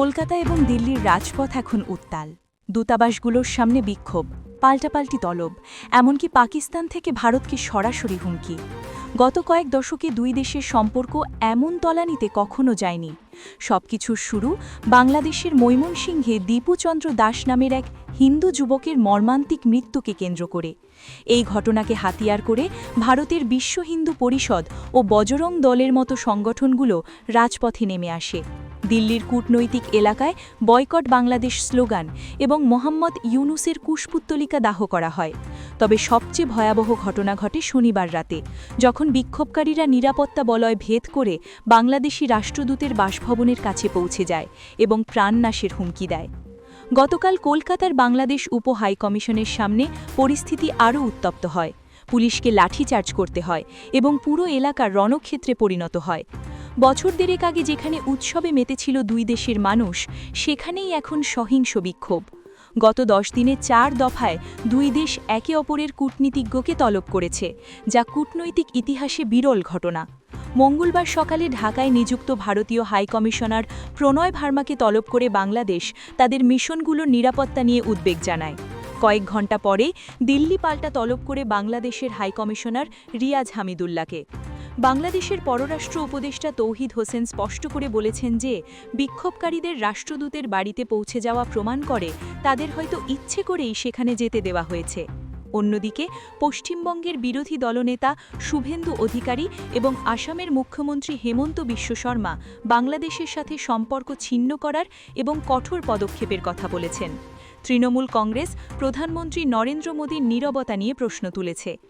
কলকাতা এবং দিল্লির রাজপথ এখন উত্তাল। দূতাবাসগুলোর সামনে বিক্ষোভ, পাল্টাপাল্টি তলব, এমনকি পাকিস্তান থেকে ভারতকে সরাসরি হুমকি। গত কয়েক দশকে দুই দেশের সম্পর্ক এমন তলানিতে কখনো যায়নি। সবকিছুর শুরু বাংলাদেশের মৈমনসিংহে দীপুচন্দ্র দাস নামের এক হিন্দু যুবকের মর্মান্তিক মৃত্যুকে কেন্দ্র করে। এই ঘটনাকে হাতিয়ার করে ভারতের বিশ্ব হিন্দু পরিষদ ও বজরং দলের মতো সংগঠনগুলো রাজপথে নেমে আসে। দিল্লির কূটনৈতিক এলাকায় বয়কট বাংলাদেশ স্লোগান এবং মোহাম্মদ ইউনুসের কুশপুত্তলিকা দাহ করা হয়। তবে সবচেয়ে ভয়াবহ ঘটনা ঘটে শনিবার রাতে, যখন বিক্ষোভকারীরা নিরাপত্তা বলয় ভেদ করে বাংলাদেশি রাষ্ট্রদূতের বাসভবনের কাছে পৌঁছে যায় এবং প্রাণনাশের হুমকি দেয়। গতকাল কলকাতার বাংলাদেশ উপ হাই কমিশনের সামনে পরিস্থিতি আরও উত্তপ্ত হয়। পুলিশকে লাঠিচার্জ করতে হয় এবং পুরো এলাকা রণক্ষেত্রে পরিণত হয়। বছর দেড়েক আগে যেখানে উৎসবে মেতেছিল দুই দেশের মানুষ, সেখানেই এখন সহিংস বিক্ষোভ। গত দশ দিনে চার দফায় দুই দেশ একে অপরের কূটনীতিজ্ঞকে তলব করেছে, যা কূটনৈতিক ইতিহাসে বিরল ঘটনা। মঙ্গলবার সকালে ঢাকায় নিযুক্ত ভারতীয় হাই কমিশনার প্রণয় ভার্মাকে তলব করে বাংলাদেশ তাদের মিশনগুলোর নিরাপত্তা নিয়ে উদ্বেগ জানায়। কয়েক ঘণ্টা পরে দিল্লি পাল্টা তলব করে বাংলাদেশের হাই কমিশনার রিয়াজ হামিদুল্লাহকে। বাংলাদেশের পররাষ্ট্র উপদেষ্টা তৌহিদ হোসেন স্পষ্ট করে বলেছেন যে, বিক্ষোভকারীদের রাষ্ট্রদূতের বাড়িতে পৌঁছে যাওয়া প্রমাণ করে তাদের হয়তো ইচ্ছে করেই সেখানে যেতে দেওয়া হয়েছে। অন্যদিকে, পশ্চিমবঙ্গের বিরোধী দলনেতা শুভেন্দু অধিকারী এবং আসামের মুখ্যমন্ত্রী হেমন্ত বিশ্ব শর্মা বাংলাদেশের সাথে সম্পর্ক ছিন্ন করার এবং কঠোর পদক্ষেপের কথা বলেছেন। তৃণমূল কংগ্রেস প্রধানমন্ত্রী নরেন্দ্র মোদীর নীরবতা নিয়ে প্রশ্ন তুলেছে।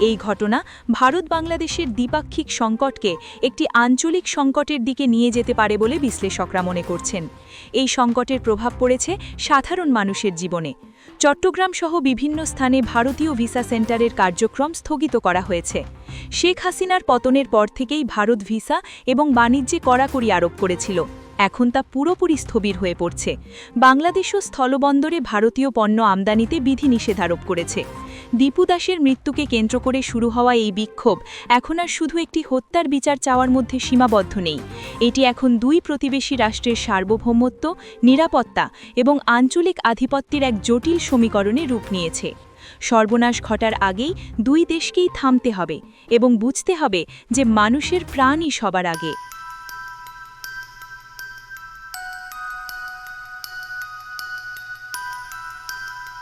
এই ঘটনা ভারত বাংলাদেশের দ্বিপাক্ষিক সংকটকে একটি আঞ্চলিক সংকটের দিকে নিয়ে যেতে পারে বলে বিশ্লেষকরা মনে করছেন। এই সংকটের প্রভাব পড়েছে সাধারণ মানুষের জীবনে। চট্টগ্রাম সহ বিভিন্ন স্থানে ভারতীয় ভিসা সেন্টারের কার্যক্রম স্থগিত করা হয়েছে। শেখ হাসিনার পতনের পর থেকেই ভারত ভিসা এবং বাণিজ্যে কড়াকড়ি আরোপ করেছিল। এখন তা পুরোপুরি স্থবির হয়ে পড়ছে। বাংলাদেশও স্থলবন্দরে ভারতীয় পণ্য আমদানিতে বিধিনিষেধ আরোপ করেছে। দীপু দাসের মৃত্যুকে কেন্দ্র করে শুরু হওয়া এই বিক্ষোভ এখন আর শুধু একটি হত্যার বিচার চাওয়ার মধ্যে সীমাবদ্ধ নেই। এটি এখন দুই প্রতিবেশী রাষ্ট্রের সার্বভৌমত্ব, নিরাপত্তা এবং আঞ্চলিক আধিপত্যের এক জটিল সমীকরণে রূপ নিয়েছে। সর্বনাশ ঘটার আগেই দুই দেশকেই থামতে হবে এবং বুঝতে হবে যে মানুষের প্রাণই সবার আগে।